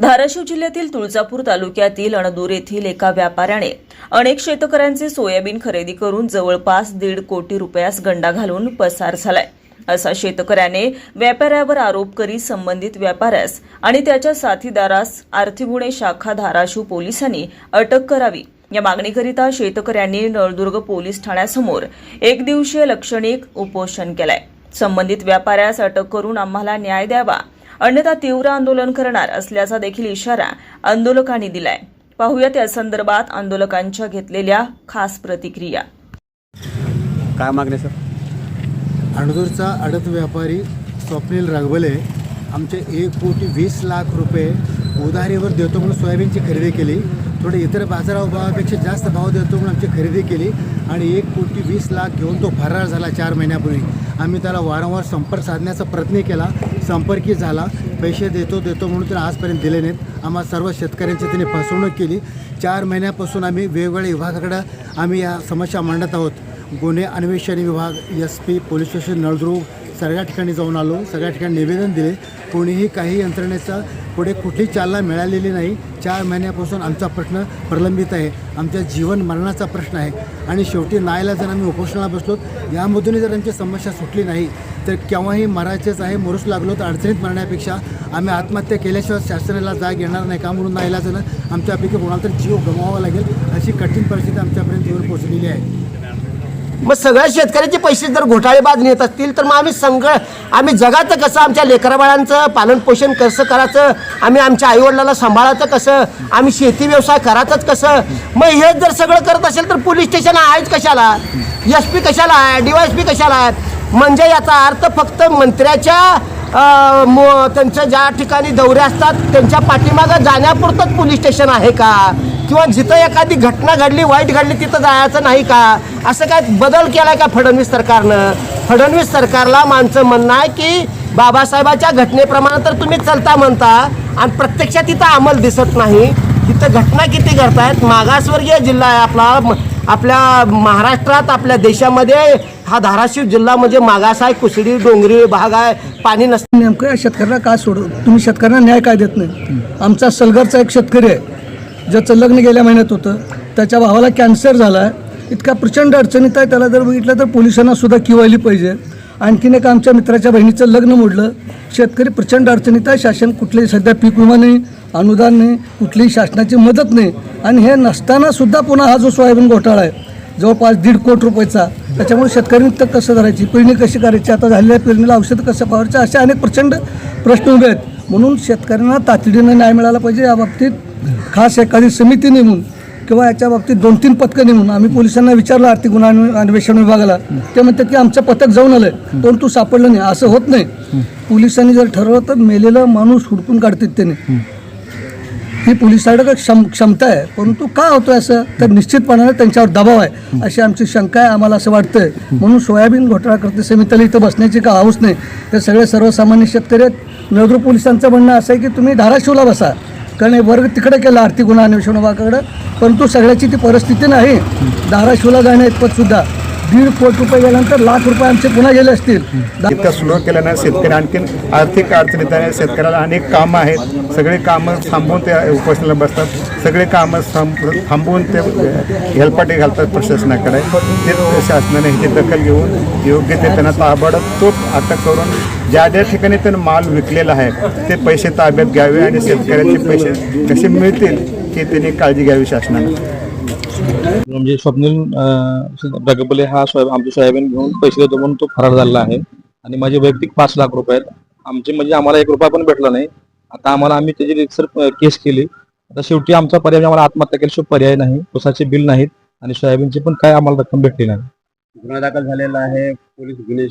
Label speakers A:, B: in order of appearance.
A: धाराशिव जिल्ह्यातील तुळजापूर तालुक्यातील अणदूर येथील एका व्यापाऱ्याने अनेक शेतकऱ्यांचे सोयाबीन खरेदी करून जवळपास दीड कोटी रुपयास गंडा घालून पसार झालाय. असा शेतकऱ्याने व्यापाऱ्यावर आरोप करीत संबंधित व्यापाऱ्यास आणि त्याच्या साथीदारास आर्थिक गुन्हे शाखा धाराशिव पोलिसांनी अटक करावी. या मागणीकरिता शेतकऱ्यांनी नळदुर्ग पोलीस ठाण्यासमोर एक दिवसीय लक्षणिक उपोषण केलंय. संबंधित व्यापाऱ्यास अटक करून आम्हाला न्याय द्यावा अन्यथा तीव्र आंदोलन करणार असल्याचा देखील इशारा आंदोलकांनी दिलाय. पाहूयात या संदर्भात आंदोलकांच्या घेतलेल्या खास प्रतिक्रिया.
B: काय मागणे सर?
C: अणदूरचा आडत व्यापारी स्वप्नील रगबले आमचे एक कोटी वीस लाख रुपये उधारीवर देतो म्हणून सोयाबीनची खरेदी केली. थोडे इतर बाजारभावापेक्षा जास्त भाव देतो म्हणून आमची खरेदी केली आणि एक कोटी वीस लाख घेऊन तो फरार झाला चार महिन्यापूर्वी. आम्ही त्याला वारंवार संपर्क साधण्याचा प्रयत्न केला संपर्की झाला पैसे देतो देतो म्हणून त्याने आजपर्यंत दिले नाहीत. आम्हा सर्व शेतकऱ्यांची त्याने फसवणूक केली. चार महिन्यापासून आम्ही वेगवेगळ्या विभागाकडं आम्ही या समस्या मांडत आहोत. गुन्हे अन्वेषण विभाग S P police station Naldurg सगळ्या ठिकाणी जाऊन आलो सगळ्या ठिकाणी निवेदन दिले. कोणीही काही यंत्रणेचा पुढे कुठली चालना मिळालेली नाही. चार महिन्यापासून आमचा प्रश्न प्रलंबित आहे. आमच्या जीवन मरणाचा प्रश्न आहे. आणि शेवटी नायला जर आम्ही उपोषणाला बसलो यामधूनही जर आमची समस्या सुटली नाही तर केव्हाही मरायचेच आहे मरूच लागलो तर अडचणीत मरण्यापेक्षा आम्ही आत्महत्या केल्याशिवाय शासनाला जाग येणार नाही. का म्हणून नाईलाजानं आमच्यापैकी कोणाला तर जीव गमवावा लागेल अशी कठीण परिस्थिती आमच्यापर्यंत येऊन पोहोचलेली आहे.
D: मग सगळ्या शेतकऱ्याचे पैसे जर घोटाळेबाज नेत असतील तर मग आम्ही संघ आम्ही जगाचं कसं आमच्या लेकराबाळांचं पालनपोषण कसं करायचं आम्ही आमच्या आईवडिलाला सांभाळायचं कसं आम्ही शेती व्यवसाय करायचंच कसं? मग हे जर सगळं करत असेल तर पोलीस स्टेशन आहेच कशाला? एस पी कशाला आहे डी वाय एस पी कशाला आहे म्हणजे याचा अर्थ फक्त मंत्र्याच्या अं, मो- ज्या ठिकाणी दौरे असतात त्यांच्या पाठीमागं जाण्यापुरतंच पोलीस स्टेशन आहे का? किंवा जिथं एखादी घटना घडली वाईट घडली तिथं जायचं नाही का? असं काय बदल केलाय का फडणवीस सरकारनं? फडणवीस सरकारला माणसं म्हणणं आहे की बाबासाहेबाच्या घटनेप्रमाणे तर तुम्ही चलता म्हणता आणि प्रत्यक्षात तिथं अंमल दिसत नाही. तिथं घटना किती घडतायत? मागासवर्गीय जिल्हा आहे आपला. आपल्या महाराष्ट्रात आपल्या देशामध्ये हा धाराशिव जिल्हा म्हणजे मागास आहे कुसडी डोंगरी भाग आहे पाणी नस
E: नेमकं या शेतकऱ्याला काय सोड तुम्ही शेतकऱ्यांना न्याय काय देत नाही? आमचा सलगरचा एक शेतकरी आहे. ज्याचं लग्न गेल्या महिन्यात होतं त्याच्या भावाला कॅन्सर झाला आहे इतका प्रचंड अडचणीत आहे त्याला जर बघितलं तर पोलिसांनासुद्धा किवायली पाहिजे. आणखीन एक आमच्या मित्राच्या बहिणीचं लग्न मोडलं शेतकरी प्रचंड अडचणीत आहे शासन कुठलेही सध्या पीक विमा नाही अनुदान नाही कुठलीही शासनाची मदत नाही. आणि हे नसतानासुद्धा पुन्हा हा जो सोयाबीन घोटाळा आहे जवळपास दीड कोटी रुपयाचा त्याच्यामुळे शेतकऱ्यांनी तर कसं करायची पेरणी कशी करायची आता झालेल्या पेरणीला औषधं कसं पावायचं असे अनेक प्रचंड प्रश्न उभे आहेत. म्हणून शेतकऱ्यांना तातडीनं न्याय मिळाला पाहिजे या बाबतीत खास एखादी समिती नेमून किंवा याच्या बाबतीत दोन तीन पथकं नेमून आम्ही पोलिसांना विचारलं आर्थिक गुन्हा अन्वेषण विभागाला. ते म्हणतात की आमचं पथक जाऊन आलंय परंतु सापडलं नाही. असं होत नाही. पोलिसांनी जर ठरवलं तर मेलेला माणूस हुडकून काढतात त्याने. ही पोलिसांकडे क्षम क्षमता आहे परंतु का होतोय असं? तर निश्चितपणाने त्यांच्यावर दबाव आहे अशी आमची शंका आहे आम्हाला असं वाटतंय. म्हणून सोयाबीन घोटाळा करते समितीला इथं बसण्याची का हाऊस नाही? तर सगळे सर्वसामान्य शेतकरी आहेत. नळदूर पोलिसांचं म्हणणं असं आहे की तुम्ही धाराशिवला बसा. कारण वर्ग तिकडे केला आर्थिक गुन्हा अन्वेषण विभागाकडं परंतु सगळ्याची ती परिस्थिती नाही. धाराशिवला जाण्या इतपत सुद्धा. दीड कोटी रुपये गेल्यानंतर लाख रुपये आमचे पुन्हा गेले असतील.
F: इतका सुरू केल्यानं शेतकरी आणखीन आर्थिक अडचणीत आहे शेतकऱ्याला अनेक कामं आहेत. सगळे कामं थांबवून ते उपोषणाला बसतात. सगळे कामं थांब थांबवून ते हेलपाटे घालतात प्रशासनाकडे. ते शासनाने ह्याची दखल घेऊन योग्य ते त्यांना ताबडतोब अटक करून ज्या ज्या ठिकाणी त्यांना माल विकलेला आहे ते पैसे ताब्यात घ्यावे आणि शेतकऱ्यांचे पैसे कसे मिळतील की त्यांनी काळजी घ्यावी शासनाने
G: म्हणजे स्वप्नील रगबले हा सोयाब आमचे सोयाबीन घेऊन पैसे देतो म्हणून तो फरार झालेला आहे. आणि माझे वैयक्तिक पाच लाख रुपये आहेत. आमचे म्हणजे आम्हाला एक रुपया पण भेटला नाही. आता आम्हाला आम्ही त्याची रिक्सर केस केली. आता शेवटी आमचा पर्याय आम्हाला आत्महत्या केल्याशिवाय पर्याय नाही. उसाचे बिल नाहीत आणि सोयाबीनची पण काय आम्हाला रक्कम भेटली नाही.
B: गुन्हा दाखल झालेला आहे. पोलीस गुन्हे